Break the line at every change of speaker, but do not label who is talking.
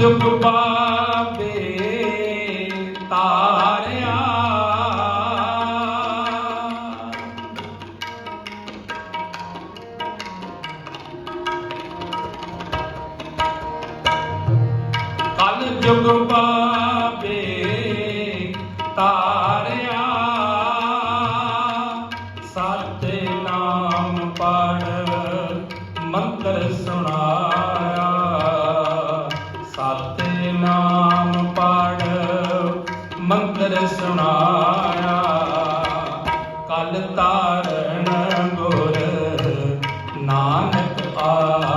ਜੁਗ ਬਾਬੇ ਤਾਰਿਆ। ਕਲ ਜੁਗ ਬਾਬੇ ਤਾਰਿਆ। ਸਤਿ ਨਾਮ ਪੜ ਮੰਤਰ ਸੁਣਾ। ਸਤਿਨਾਮ ਪਾੜ ਮੰਤਰ ਸੁਣਾਇਆ। ਕਲ ਤਾਰਨ ਗੁਰ ਨਾਨਕ ਆ